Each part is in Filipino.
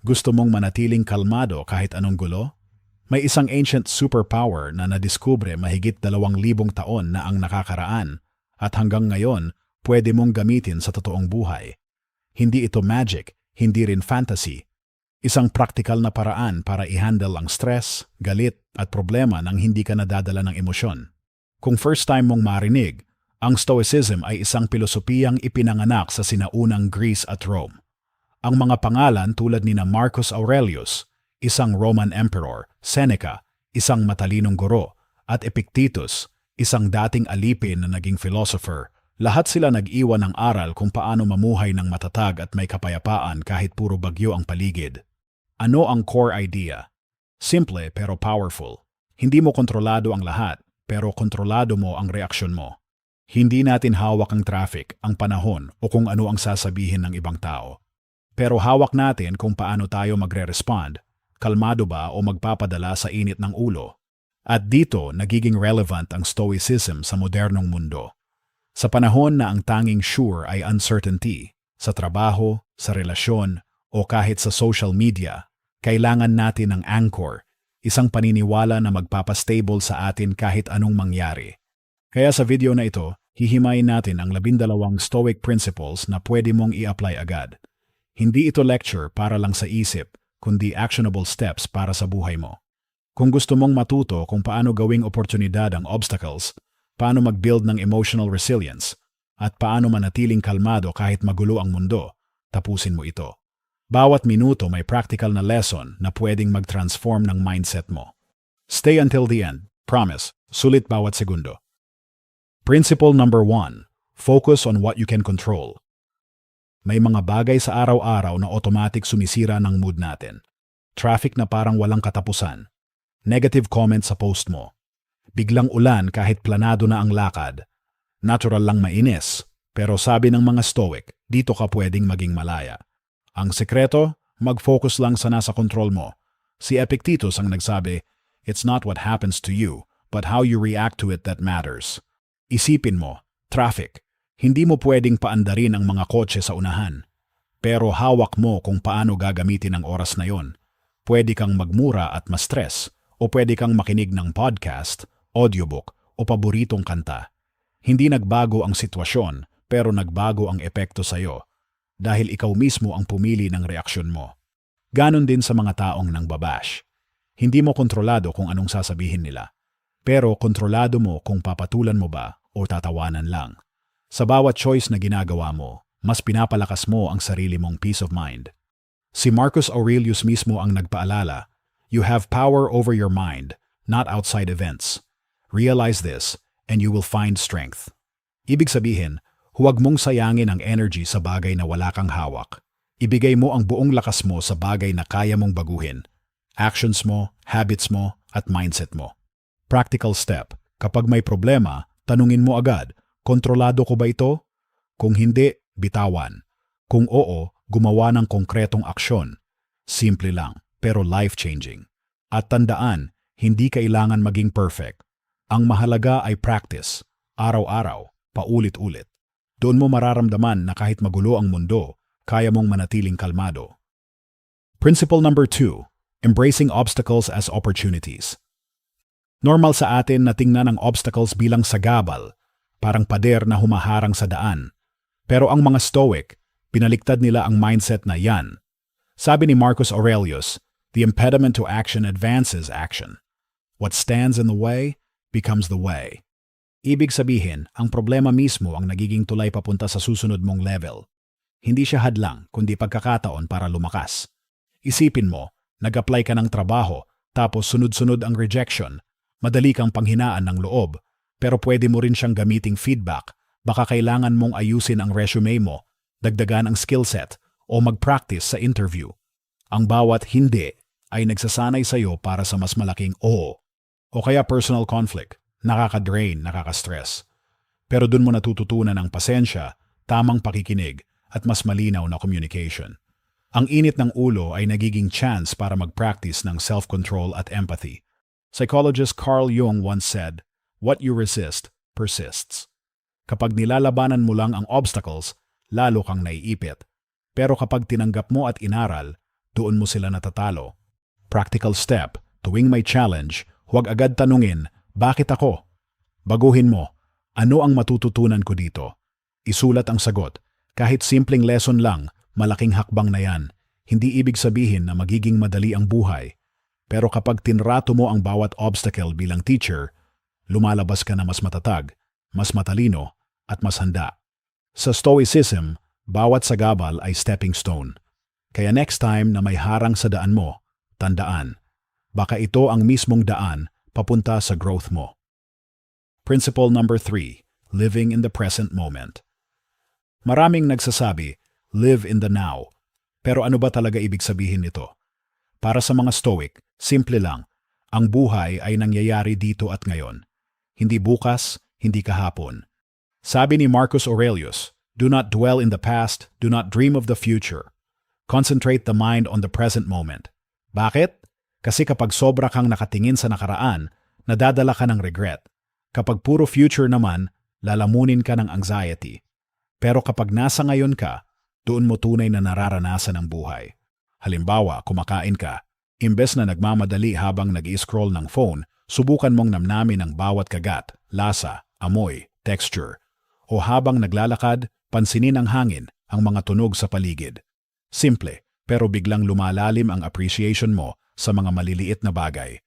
Gusto mong manatiling kalmado kahit anong gulo? May isang ancient superpower na nadiskubre mahigit dalawang libong taon na ang nakakaraan at hanggang ngayon pwede mong gamitin sa totoong buhay. Hindi ito magic, hindi rin fantasy. Isang praktikal na paraan para i-handle ang stress, galit at problema nang hindi ka nadadala ng emosyon. Kung first time mong marinig, ang Stoicism ay isang pilosopiyang ipinanganak sa sinaunang Greece at Rome. Ang mga pangalan tulad ni na Marcus Aurelius, isang Roman emperor, Seneca, isang matalinong guro, at Epictetus, isang dating alipin na naging philosopher, lahat sila nag-iwan ng aral kung paano mamuhay ng matatag at may kapayapaan kahit puro bagyo ang paligid. Ano ang core idea? Simple pero powerful. Hindi mo kontrolado ang lahat, pero kontrolado mo ang reaksyon mo. Hindi natin hawak ang traffic, ang panahon, o kung ano ang sasabihin ng ibang tao. Pero hawak natin kung paano tayo magre-respond, kalmado ba o magpapadala sa init ng ulo. At dito nagiging relevant ang stoicism sa modernong mundo. Sa panahon na ang tanging sure ay uncertainty, sa trabaho, sa relasyon, o kahit sa social media, kailangan natin ng anchor, isang paniniwala na magpapastable sa atin kahit anong mangyari. Kaya sa video na ito, hihimayin natin ang labindalawang stoic principles na pwede mong i-apply agad. Hindi ito lecture para lang sa isip, kundi actionable steps para sa buhay mo. Kung gusto mong matuto kung paano gawing oportunidad ang obstacles, paano mag-build ng emotional resilience, at paano manatiling kalmado kahit magulo ang mundo, tapusin mo ito. Bawat minuto may practical na lesson na pwedeng mag-transform ng mindset mo. Stay until the end. Promise. Sulit bawat segundo. Principle number one. Focus on what you can control. May mga bagay sa araw-araw na automatic sumisira ng mood natin. Traffic na parang walang katapusan. Negative comment sa post mo biglang ulan kahit planado na ang lakad. Natural lang mainis, pero sabi ng mga stoic, dito ka pwedeng maging malaya. Ang sekreto, mag-focus lang sa nasa kontrol mo. Si Epictetus ang nagsabi, It's not what happens to you, but how you react to it that matters. Isipin mo, traffic, hindi mo pwedeng paandarin ang mga kotse sa unahan. Pero hawak mo kung paano gagamitin ang oras na yon. Pwede kang magmura at ma-stress, o pwede kang makinig ng podcast audiobook o paboritong kanta. Hindi nagbago ang sitwasyon pero nagbago ang epekto sa iyo dahil ikaw mismo ang pumili ng reaksyon mo. Ganon din sa mga taong nang babash. Hindi mo kontrolado kung anong sasabihin nila, pero kontrolado mo kung papatulan mo ba o tatawanan lang. Sa bawat choice na ginagawa mo, mas pinapalakas mo ang sarili mong peace of mind. Si Marcus Aurelius mismo ang nagpaalala, You have power over your mind, not outside events. Realize this, and you will find strength. Ibig sabihin, huwag mong sayangin ang energy sa bagay na wala kang hawak. Ibigay mo ang buong lakas mo sa bagay na kaya mong baguhin. Actions mo, habits mo, at mindset mo. Practical step. Kapag may problema, tanungin mo agad, kontrolado ko ba ito? Kung hindi, bitawan. Kung oo, gumawa ng konkretong aksyon. Simple lang, pero life-changing. At tandaan, hindi kailangan maging perfect. Ang mahalaga ay practice, araw-araw, paulit-ulit. Doon mo mararamdaman na kahit magulo ang mundo, kaya mong manatiling kalmado. Principle number two, embracing obstacles as opportunities. Normal sa atin na tingnan ang obstacles bilang sagabal, parang pader na humaharang sa daan. Pero ang mga stoic, pinaliktad nila ang mindset na yan. Sabi ni Marcus Aurelius, the impediment to action advances action. What stands in the way becomes the way. Ibig sabihin, ang problema mismo ang nagiging tulay papunta sa susunod mong level. Hindi siya hadlang, kundi pagkakataon para lumakas. Isipin mo, nag-apply ka ng trabaho, tapos sunod-sunod ang rejection. Madali kang panghinaan ng loob, pero pwede mo rin siyang gamiting feedback. Baka kailangan mong ayusin ang resume mo, dagdagan ang skill set, o mag-practice sa interview. Ang bawat hindi ay nagsasanay sa iyo para sa mas malaking oo o kaya personal conflict, nakaka-drain, nakaka-stress. Pero dun mo natututunan ang pasensya, tamang pakikinig, at mas malinaw na communication. Ang init ng ulo ay nagiging chance para mag-practice ng self-control at empathy. Psychologist Carl Jung once said, What you resist, persists. Kapag nilalabanan mo lang ang obstacles, lalo kang naiipit. Pero kapag tinanggap mo at inaral, doon mo sila natatalo. Practical step, tuwing may challenge, huwag agad tanungin, bakit ako? Baguhin mo, ano ang matututunan ko dito? Isulat ang sagot. Kahit simpleng lesson lang, malaking hakbang na yan. Hindi ibig sabihin na magiging madali ang buhay. Pero kapag tinrato mo ang bawat obstacle bilang teacher, lumalabas ka na mas matatag, mas matalino, at mas handa. Sa Stoicism, bawat sagabal ay stepping stone. Kaya next time na may harang sa daan mo, tandaan, baka ito ang mismong daan papunta sa growth mo. Principle number 3, living in the present moment. Maraming nagsasabi, live in the now. Pero ano ba talaga ibig sabihin nito? Para sa mga stoic, simple lang, ang buhay ay nangyayari dito at ngayon. Hindi bukas, hindi kahapon. Sabi ni Marcus Aurelius, do not dwell in the past, do not dream of the future. Concentrate the mind on the present moment. Bakit? Kasi kapag sobra kang nakatingin sa nakaraan, nadadala ka ng regret. Kapag puro future naman, lalamunin ka ng anxiety. Pero kapag nasa ngayon ka, doon mo tunay na nararanasan ang buhay. Halimbawa, kumakain ka. Imbes na nagmamadali habang nag scroll ng phone, subukan mong namnamin ang bawat kagat, lasa, amoy, texture. O habang naglalakad, pansinin ang hangin, ang mga tunog sa paligid. Simple, pero biglang lumalalim ang appreciation mo sa mga maliliit na bagay.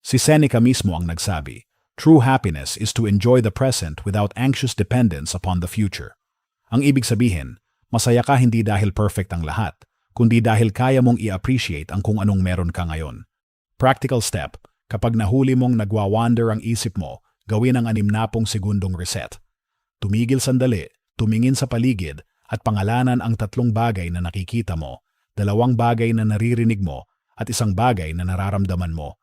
Si Seneca mismo ang nagsabi, True happiness is to enjoy the present without anxious dependence upon the future. Ang ibig sabihin, masaya ka hindi dahil perfect ang lahat, kundi dahil kaya mong i-appreciate ang kung anong meron ka ngayon. Practical step, kapag nahuli mong nagwa-wander ang isip mo, gawin ang animnapong segundong reset. Tumigil sandali, tumingin sa paligid, at pangalanan ang tatlong bagay na nakikita mo, dalawang bagay na naririnig mo, at isang bagay na nararamdaman mo.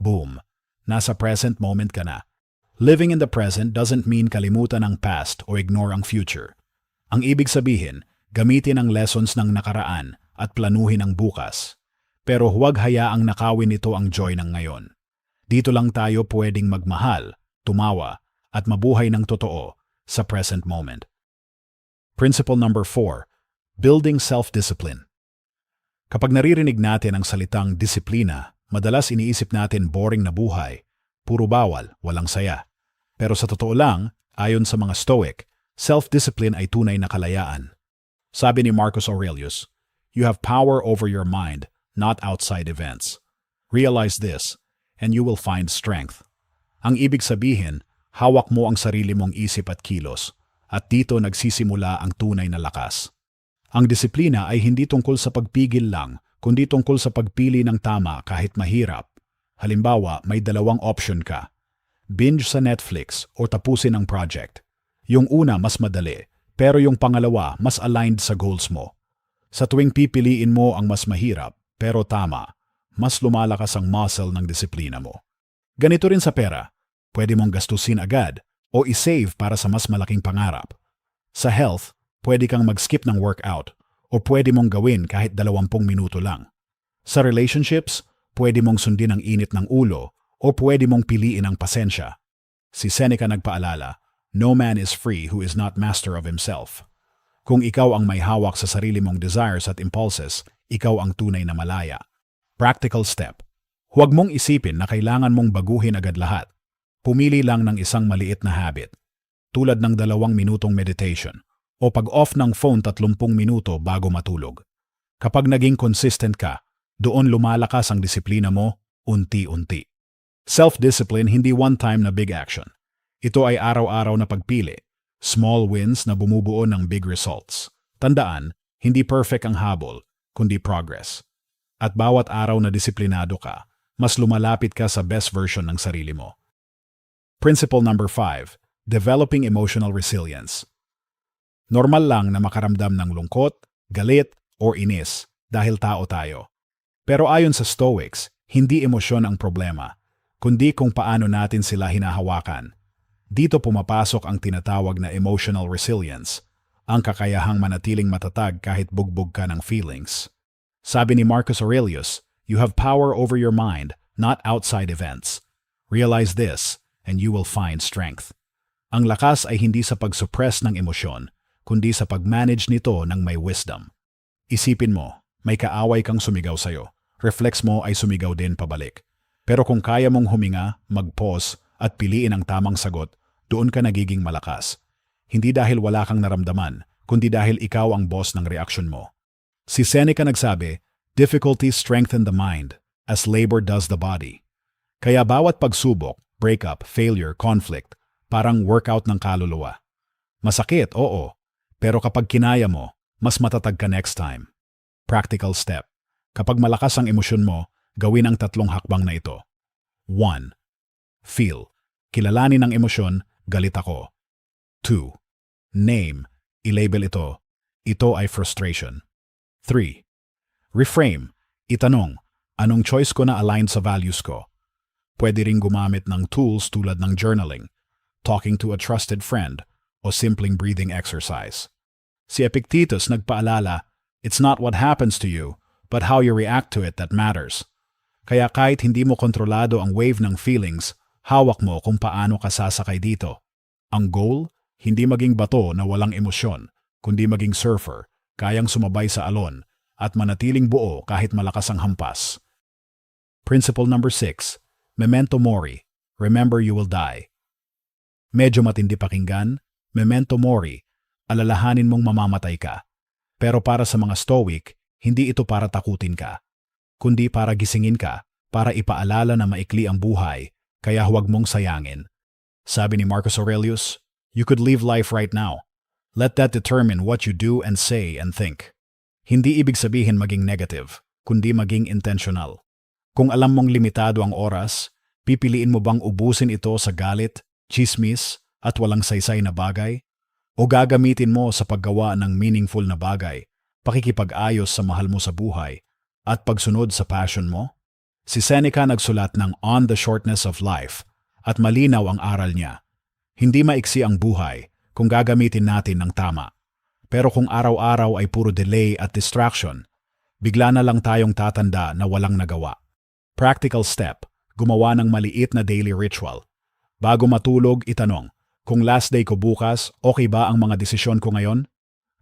Boom! Nasa present moment ka na. Living in the present doesn't mean kalimutan ang past o ignore ang future. Ang ibig sabihin, gamitin ang lessons ng nakaraan at planuhin ang bukas. Pero huwag hayaang nakawin nito ang joy ng ngayon. Dito lang tayo pwedeng magmahal, tumawa, at mabuhay ng totoo sa present moment. Principle number 4, building self-discipline. Kapag naririnig natin ang salitang disiplina, madalas iniisip natin boring na buhay, puro bawal, walang saya. Pero sa totoo lang, ayon sa mga Stoic, self-discipline ay tunay na kalayaan. Sabi ni Marcus Aurelius, You have power over your mind, not outside events. Realize this, and you will find strength. Ang ibig sabihin, hawak mo ang sarili mong isip at kilos, at dito nagsisimula ang tunay na lakas. Ang disiplina ay hindi tungkol sa pagpigil lang, kundi tungkol sa pagpili ng tama kahit mahirap. Halimbawa, may dalawang option ka. Binge sa Netflix o tapusin ang project. Yung una mas madali, pero yung pangalawa mas aligned sa goals mo. Sa tuwing pipiliin mo ang mas mahirap, pero tama, mas lumalakas ang muscle ng disiplina mo. Ganito rin sa pera. Pwede mong gastusin agad, o isave para sa mas malaking pangarap. Sa health, pwede kang mag-skip ng workout o pwede mong gawin kahit 20 minuto lang. Sa relationships, pwede mong sundin ang init ng ulo o pwede mong piliin ang pasensya. Si Seneca nagpaalala, No man is free who is not master of himself. Kung ikaw ang may hawak sa sarili mong desires at impulses, ikaw ang tunay na malaya. Practical step. Huwag mong isipin na kailangan mong baguhin agad lahat. Pumili lang ng isang maliit na habit, tulad ng dalawang minutong meditation o pag-off ng phone 30 minuto bago matulog. Kapag naging consistent ka, doon lumalakas ang disiplina mo unti-unti. Self-discipline hindi one-time na big action. Ito ay araw-araw na pagpili, small wins na bumubuo ng big results. Tandaan, hindi perfect ang habol, kundi progress. At bawat araw na disiplinado ka, mas lumalapit ka sa best version ng sarili mo. Principle number 5, developing emotional resilience. Normal lang na makaramdam ng lungkot, galit, o inis dahil tao tayo. Pero ayon sa Stoics, hindi emosyon ang problema, kundi kung paano natin sila hinahawakan. Dito pumapasok ang tinatawag na emotional resilience, ang kakayahang manatiling matatag kahit bugbog ka ng feelings. Sabi ni Marcus Aurelius, you have power over your mind, not outside events. Realize this, and you will find strength. Ang lakas ay hindi sa pag-suppress ng emosyon, kundi sa pag-manage nito ng may wisdom. Isipin mo, may kaaway kang sumigaw sa'yo. Reflex mo ay sumigaw din pabalik. Pero kung kaya mong huminga, mag-pause at piliin ang tamang sagot, doon ka nagiging malakas. Hindi dahil wala kang naramdaman, kundi dahil ikaw ang boss ng reaksyon mo. Si Seneca nagsabi, Difficulties strengthen the mind, as labor does the body. Kaya bawat pagsubok, breakup, failure, conflict, parang workout ng kaluluwa. Masakit, oo, pero kapag kinaya mo, mas matatag ka next time. Practical step. Kapag malakas ang emosyon mo, gawin ang tatlong hakbang na ito. 1. Feel. Kilalanin ang emosyon, galit ako. 2. Name. I-label ito. Ito ay frustration. 3. Reframe. Itanong, anong choice ko na aligned sa values ko? Pwede ring gumamit ng tools tulad ng journaling, talking to a trusted friend, o simpleng breathing exercise. Si Epictetus nagpaalala, it's not what happens to you, but how you react to it that matters. Kaya kahit hindi mo kontrolado ang wave ng feelings, hawak mo kung paano ka sasakay dito. Ang goal, hindi maging bato na walang emosyon, kundi maging surfer, kayang sumabay sa alon, at manatiling buo kahit malakas ang hampas. Principle number 6. Memento mori. Remember you will die. Medyo matindi pakinggan, memento mori, alalahanin mong mamamatay ka. Pero para sa mga stoic, hindi ito para takutin ka, kundi para gisingin ka, para ipaalala na maikli ang buhay, kaya huwag mong sayangin. Sabi ni Marcus Aurelius, you could live life right now. Let that determine what you do and say and think. Hindi ibig sabihin maging negative, kundi maging intentional. Kung alam mong limitado ang oras, pipiliin mo bang ubusin ito sa galit, chismis, at walang saysay na bagay? O gagamitin mo sa paggawa ng meaningful na bagay, pakikipag-ayos sa mahal mo sa buhay, at pagsunod sa passion mo? Si Seneca nagsulat ng On the Shortness of Life, at malinaw ang aral niya. Hindi maiksi ang buhay kung gagamitin natin ng tama. Pero kung araw-araw ay puro delay at distraction, bigla na lang tayong tatanda na walang nagawa. Practical step, gumawa ng maliit na daily ritual. Bago matulog, itanong, kung last day ko bukas, okay ba ang mga desisyon ko ngayon?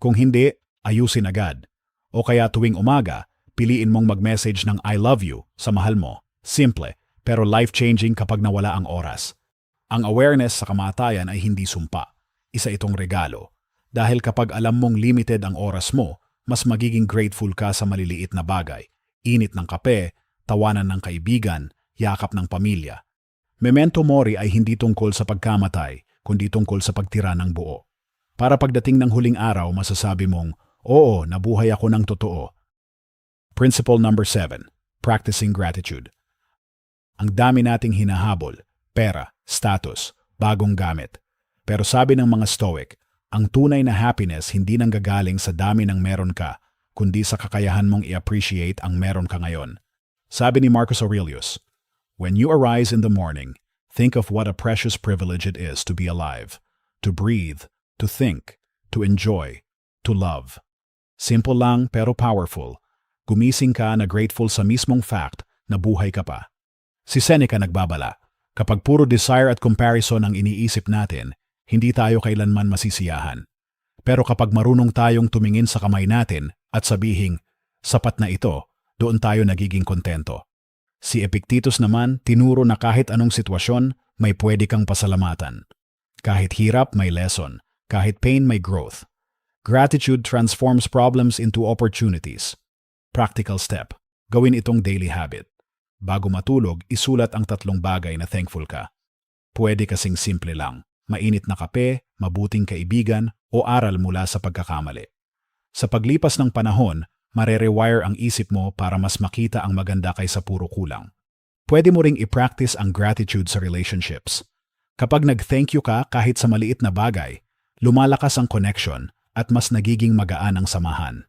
Kung hindi, ayusin agad. O kaya tuwing umaga, piliin mong mag-message ng I love you sa mahal mo. Simple, pero life-changing kapag nawala ang oras. Ang awareness sa kamatayan ay hindi sumpa. Isa itong regalo. Dahil kapag alam mong limited ang oras mo, mas magiging grateful ka sa maliliit na bagay. Init ng kape, tawanan ng kaibigan, yakap ng pamilya. Memento mori ay hindi tungkol sa pagkamatay, kundi tungkol sa pagtira ng buo. Para pagdating ng huling araw, masasabi mong, Oo, nabuhay ako ng totoo. Principle number 7. Practicing gratitude. Ang dami nating hinahabol, pera, status, bagong gamit. Pero sabi ng mga Stoic, ang tunay na happiness hindi nanggagaling sa dami ng meron ka, kundi sa kakayahan mong i-appreciate ang meron ka ngayon. Sabi ni Marcus Aurelius, When you arise in the morning, think of what a precious privilege it is to be alive, to breathe, to think, to enjoy, to love. Simple lang pero powerful. Gumising ka na grateful sa mismong fact na buhay ka pa. Si Seneca nagbabala, kapag puro desire at comparison ang iniisip natin, hindi tayo kailanman masisiyahan. Pero kapag marunong tayong tumingin sa kamay natin at sabihing, sapat na ito, doon tayo nagiging kontento. Si Epictetus naman tinuro na kahit anong sitwasyon, may pwede kang pasalamatan. Kahit hirap, may lesson. Kahit pain, may growth. Gratitude transforms problems into opportunities. Practical step. Gawin itong daily habit. Bago matulog, isulat ang tatlong bagay na thankful ka. Pwede kasing simple lang mainit na kape, mabuting kaibigan o aral mula sa pagkakamali. Sa paglipas ng panahon, marerewire ang isip mo para mas makita ang maganda kaysa puro kulang. Pwede mo ring i-practice ang gratitude sa relationships. Kapag nag-thank you ka kahit sa maliit na bagay, lumalakas ang connection at mas nagiging magaan ang samahan.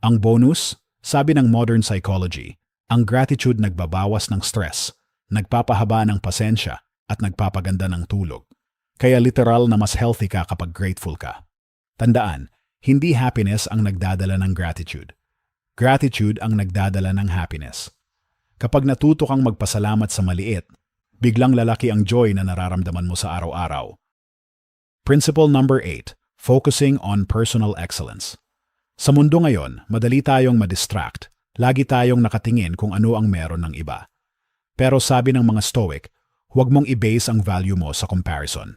Ang bonus, sabi ng modern psychology, ang gratitude nagbabawas ng stress, nagpapahaba ng pasensya at nagpapaganda ng tulog. Kaya literal na mas healthy ka kapag grateful ka. Tandaan, hindi happiness ang nagdadala ng gratitude. Gratitude ang nagdadala ng happiness. Kapag natuto kang magpasalamat sa maliit, biglang lalaki ang joy na nararamdaman mo sa araw-araw. Principle number 8. Focusing on personal excellence. Sa mundo ngayon, madali tayong madistract. Lagi tayong nakatingin kung ano ang meron ng iba. Pero sabi ng mga Stoic, huwag mong i-base ang value mo sa comparison.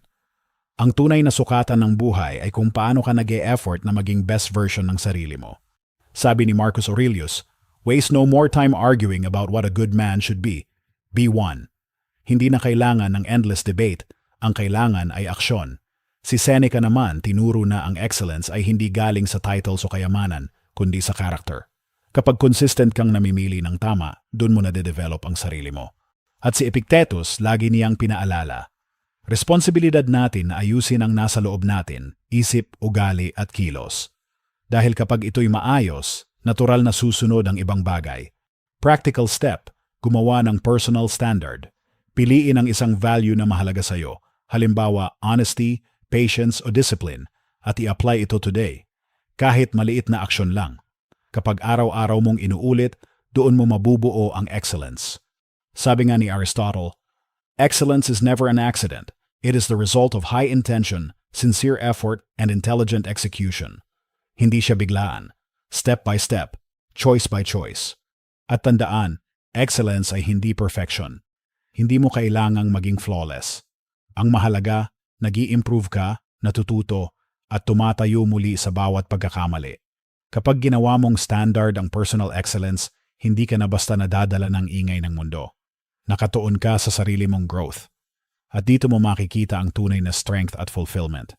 Ang tunay na sukatan ng buhay ay kung paano ka nag effort na maging best version ng sarili mo. Sabi ni Marcus Aurelius, waste no more time arguing about what a good man should be. Be one. Hindi na kailangan ng endless debate, ang kailangan ay aksyon. Si Seneca naman tinuro na ang excellence ay hindi galing sa titles o kayamanan, kundi sa character. Kapag consistent kang namimili ng tama, dun mo na de-develop ang sarili mo. At si Epictetus, lagi niyang pinaalala, Responsibilidad natin na ayusin ang nasa loob natin, isip, ugali at kilos. Dahil kapag ito'y maayos, natural na susunod ang ibang bagay. Practical step, gumawa ng personal standard. Piliin ang isang value na mahalaga sa iyo, halimbawa honesty, patience o discipline, at i-apply ito today. Kahit maliit na aksyon lang. Kapag araw-araw mong inuulit, doon mo mabubuo ang excellence. Sabi nga ni Aristotle, Excellence is never an accident. It is the result of high intention, sincere effort, and intelligent execution. Hindi siya biglaan. Step by step. Choice by choice. At tandaan, excellence ay hindi perfection. Hindi mo kailangang maging flawless. Ang mahalaga, nag improve ka, natututo, at tumatayo muli sa bawat pagkakamali. Kapag ginawa mong standard ang personal excellence, hindi ka na basta nadadala ng ingay ng mundo nakatuon ka sa sarili mong growth. At dito mo makikita ang tunay na strength at fulfillment.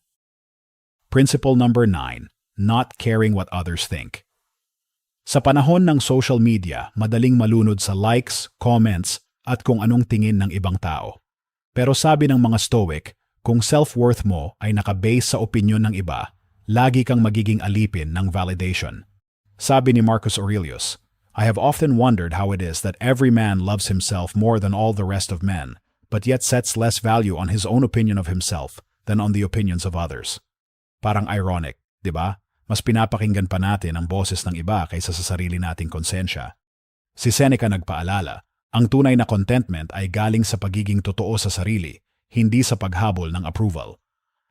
Principle number 9, not caring what others think. Sa panahon ng social media, madaling malunod sa likes, comments, at kung anong tingin ng ibang tao. Pero sabi ng mga Stoic, kung self-worth mo ay nakabase sa opinyon ng iba, lagi kang magiging alipin ng validation. Sabi ni Marcus Aurelius, I have often wondered how it is that every man loves himself more than all the rest of men, but yet sets less value on his own opinion of himself than on the opinions of others. Parang ironic, di ba? Mas pinapakinggan pa natin ang boses ng iba kaysa sa sarili nating konsensya. Si Seneca nagpaalala, ang tunay na contentment ay galing sa pagiging totoo sa sarili, hindi sa paghabol ng approval.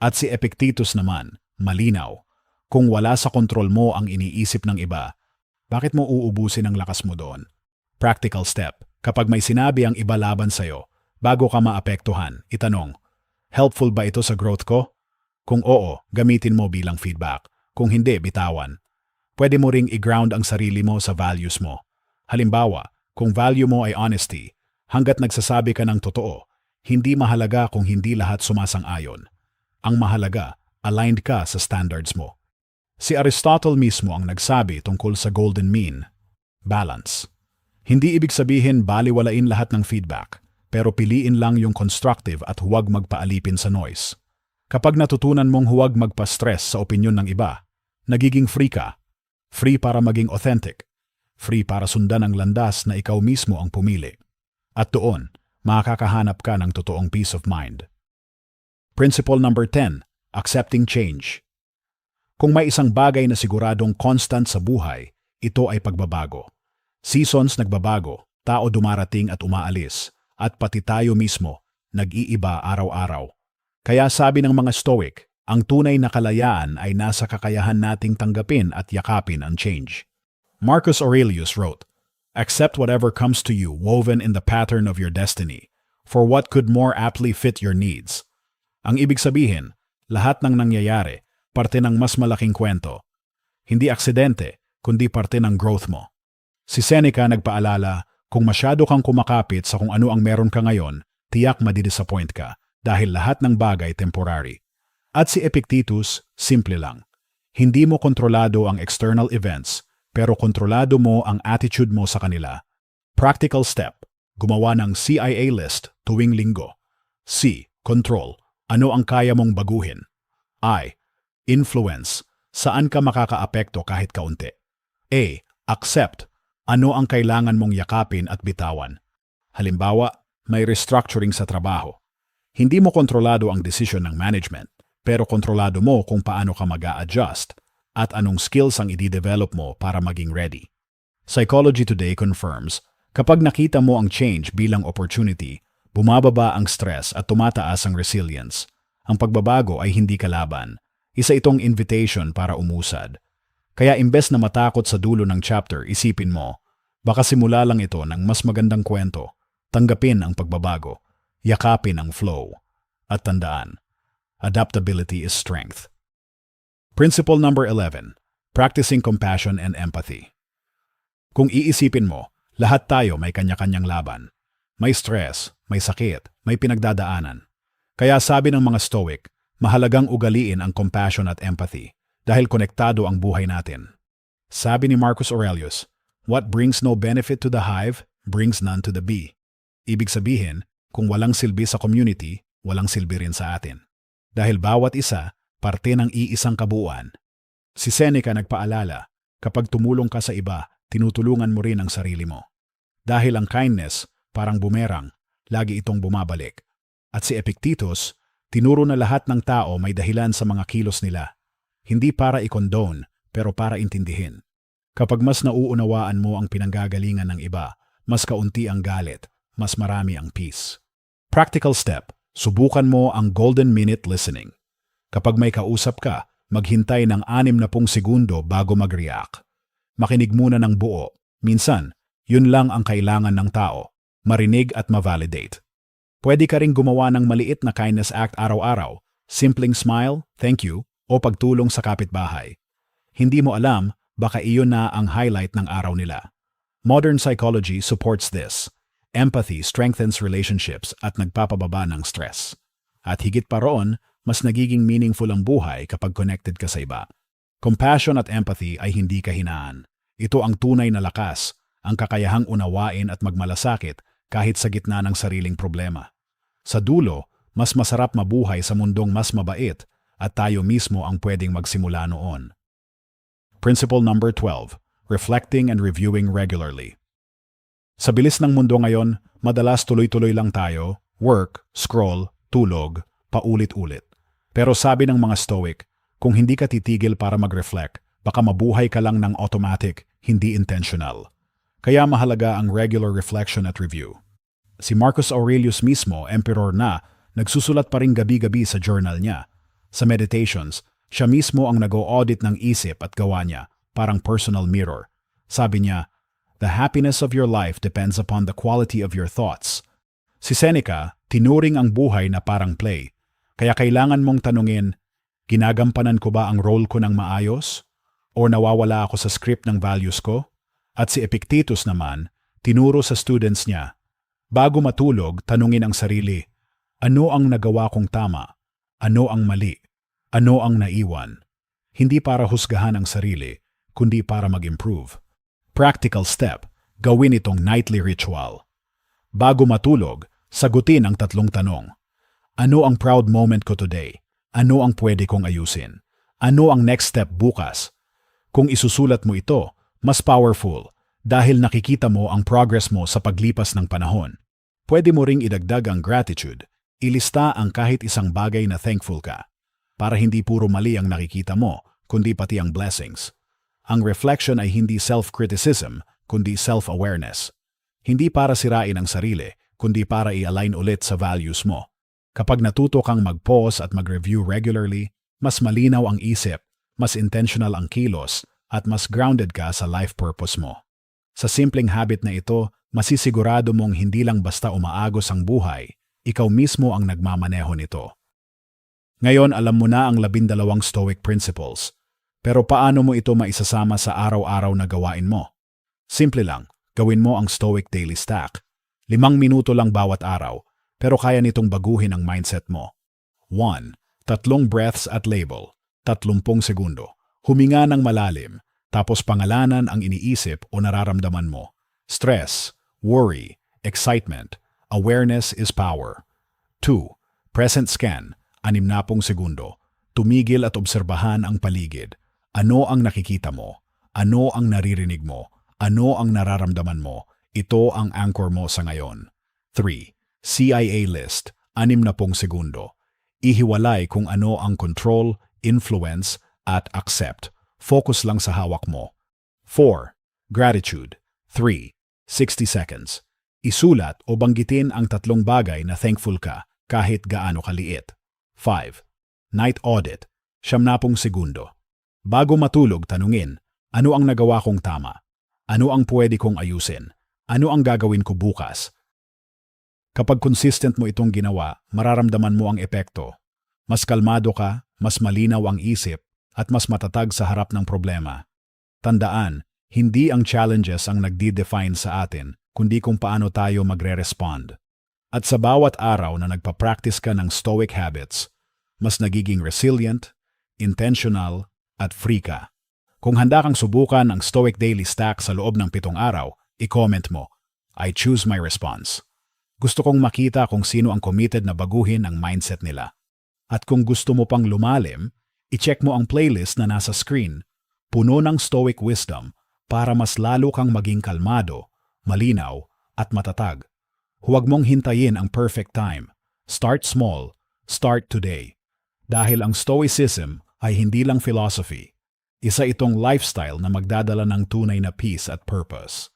At si Epictetus naman, malinaw, kung wala sa kontrol mo ang iniisip ng iba, bakit mo uubusin ang lakas mo doon? Practical step. Kapag may sinabi ang iba laban sa'yo, bago ka maapektuhan, itanong, helpful ba ito sa growth ko? Kung oo, gamitin mo bilang feedback. Kung hindi, bitawan. Pwede mo ring i-ground ang sarili mo sa values mo. Halimbawa, kung value mo ay honesty, hanggat nagsasabi ka ng totoo, hindi mahalaga kung hindi lahat sumasang-ayon. Ang mahalaga, aligned ka sa standards mo. Si Aristotle mismo ang nagsabi tungkol sa golden mean, balance. Hindi ibig sabihin baliwalain lahat ng feedback, pero piliin lang yung constructive at huwag magpaalipin sa noise. Kapag natutunan mong huwag magpa-stress sa opinyon ng iba, nagiging free ka. Free para maging authentic. Free para sundan ang landas na ikaw mismo ang pumili. At doon, makakahanap ka ng totoong peace of mind. Principle number 10, accepting change. Kung may isang bagay na siguradong constant sa buhay, ito ay pagbabago. Seasons nagbabago, tao dumarating at umaalis, at pati tayo mismo, nag-iiba araw-araw. Kaya sabi ng mga Stoic, ang tunay na kalayaan ay nasa kakayahan nating tanggapin at yakapin ang change. Marcus Aurelius wrote, Accept whatever comes to you woven in the pattern of your destiny, for what could more aptly fit your needs. Ang ibig sabihin, lahat ng nangyayari parte ng mas malaking kwento. Hindi aksidente, kundi parte ng growth mo. Si Seneca nagpaalala, kung masyado kang kumakapit sa kung ano ang meron ka ngayon, tiyak madidisappoint ka dahil lahat ng bagay temporary. At si Epictetus, simple lang. Hindi mo kontrolado ang external events, pero kontrolado mo ang attitude mo sa kanila. Practical step, gumawa ng CIA list tuwing linggo. C. Control, ano ang kaya mong baguhin? I. Influence, saan ka makakaapekto kahit kaunti. A. Accept, ano ang kailangan mong yakapin at bitawan. Halimbawa, may restructuring sa trabaho. Hindi mo kontrolado ang desisyon ng management, pero kontrolado mo kung paano ka mag adjust at anong skills ang i-develop mo para maging ready. Psychology Today confirms, kapag nakita mo ang change bilang opportunity, bumababa ang stress at tumataas ang resilience. Ang pagbabago ay hindi kalaban, isa itong invitation para umusad. Kaya imbes na matakot sa dulo ng chapter, isipin mo, baka simula lang ito ng mas magandang kwento. Tanggapin ang pagbabago, yakapin ang flow, at tandaan, adaptability is strength. Principle number 11, practicing compassion and empathy. Kung iisipin mo, lahat tayo may kanya-kanyang laban. May stress, may sakit, may pinagdadaanan. Kaya sabi ng mga Stoic, mahalagang ugaliin ang compassion at empathy dahil konektado ang buhay natin. Sabi ni Marcus Aurelius, What brings no benefit to the hive, brings none to the bee. Ibig sabihin, kung walang silbi sa community, walang silbi rin sa atin. Dahil bawat isa, parte ng iisang kabuuan. Si Seneca nagpaalala, kapag tumulong ka sa iba, tinutulungan mo rin ang sarili mo. Dahil ang kindness, parang bumerang, lagi itong bumabalik. At si Epictetus, tinuro na lahat ng tao may dahilan sa mga kilos nila. Hindi para i-condone, pero para intindihin. Kapag mas nauunawaan mo ang pinanggagalingan ng iba, mas kaunti ang galit, mas marami ang peace. Practical step, subukan mo ang golden minute listening. Kapag may kausap ka, maghintay ng 60 segundo bago mag-react. Makinig muna ng buo. Minsan, yun lang ang kailangan ng tao, marinig at ma-validate. Pwede ka ring gumawa ng maliit na kindness act araw-araw, simpleng smile, thank you, o pagtulong sa kapitbahay. Hindi mo alam, baka iyon na ang highlight ng araw nila. Modern psychology supports this. Empathy strengthens relationships at nagpapababa ng stress. At higit pa roon, mas nagiging meaningful ang buhay kapag connected ka sa iba. Compassion at empathy ay hindi kahinaan. Ito ang tunay na lakas, ang kakayahang unawain at magmalasakit kahit sa gitna ng sariling problema. Sa dulo, mas masarap mabuhay sa mundong mas mabait at tayo mismo ang pwedeng magsimula noon. Principle number 12, reflecting and reviewing regularly. Sa bilis ng mundo ngayon, madalas tuloy-tuloy lang tayo, work, scroll, tulog, paulit-ulit. Pero sabi ng mga Stoic, kung hindi ka titigil para mag-reflect, baka mabuhay ka lang ng automatic, hindi intentional. Kaya mahalaga ang regular reflection at review. Si Marcus Aurelius mismo, emperor na, nagsusulat pa rin gabi-gabi sa journal niya. Sa meditations, siya mismo ang nag-audit ng isip at gawa niya, parang personal mirror. Sabi niya, The happiness of your life depends upon the quality of your thoughts. Si Seneca, tinuring ang buhay na parang play. Kaya kailangan mong tanungin, ginagampanan ko ba ang role ko ng maayos? O nawawala ako sa script ng values ko? At si Epictetus naman, tinuro sa students niya, bago matulog, tanungin ang sarili, ano ang nagawa kong tama? Ano ang mali? Ano ang naiwan? Hindi para husgahan ang sarili, kundi para mag-improve. Practical step, gawin itong nightly ritual. Bago matulog, sagutin ang tatlong tanong. Ano ang proud moment ko today? Ano ang pwede kong ayusin? Ano ang next step bukas? Kung isusulat mo ito, mas powerful dahil nakikita mo ang progress mo sa paglipas ng panahon. Pwede mo ring idagdag ang gratitude, ilista ang kahit isang bagay na thankful ka, para hindi puro mali ang nakikita mo, kundi pati ang blessings. Ang reflection ay hindi self-criticism, kundi self-awareness. Hindi para sirain ang sarili, kundi para i-align ulit sa values mo. Kapag natuto kang mag-pause at mag-review regularly, mas malinaw ang isip, mas intentional ang kilos, at mas grounded ka sa life purpose mo. Sa simpleng habit na ito, masisigurado mong hindi lang basta umaagos ang buhay, ikaw mismo ang nagmamaneho nito. Ngayon alam mo na ang labindalawang Stoic Principles, pero paano mo ito maisasama sa araw-araw na gawain mo? Simple lang, gawin mo ang Stoic Daily Stack. Limang minuto lang bawat araw, pero kaya nitong baguhin ang mindset mo. 1. Tatlong breaths at label. Tatlumpong segundo. Huminga ng malalim, tapos pangalanan ang iniisip o nararamdaman mo. Stress, worry, excitement, awareness is power. 2. Present scan, anim na pong segundo. Tumigil at obserbahan ang paligid. Ano ang nakikita mo? Ano ang naririnig mo? Ano ang nararamdaman mo? Ito ang anchor mo sa ngayon. 3. CIA list, anim na pong segundo. Ihiwalay kung ano ang control, influence, at accept focus lang sa hawak mo. 4. Gratitude. 3. 60 seconds. Isulat o banggitin ang tatlong bagay na thankful ka kahit gaano kaliit. 5. Night audit. Siyam na pong segundo. Bago matulog, tanungin, Ano ang nagawa kong tama? Ano ang pwede kong ayusin? Ano ang gagawin ko bukas? Kapag consistent mo itong ginawa, mararamdaman mo ang epekto. Mas kalmado ka, mas malinaw ang isip, at mas matatag sa harap ng problema. Tandaan, hindi ang challenges ang nagdi-define sa atin, kundi kung paano tayo magre-respond. At sa bawat araw na nagpa-practice ka ng stoic habits, mas nagiging resilient, intentional, at free ka. Kung handa kang subukan ang Stoic Daily Stack sa loob ng pitong araw, i-comment mo, I choose my response. Gusto kong makita kung sino ang committed na baguhin ang mindset nila. At kung gusto mo pang lumalim, i-check mo ang playlist na nasa screen, puno ng Stoic Wisdom para mas lalo kang maging kalmado, malinaw, at matatag. Huwag mong hintayin ang perfect time. Start small. Start today. Dahil ang Stoicism ay hindi lang philosophy. Isa itong lifestyle na magdadala ng tunay na peace at purpose.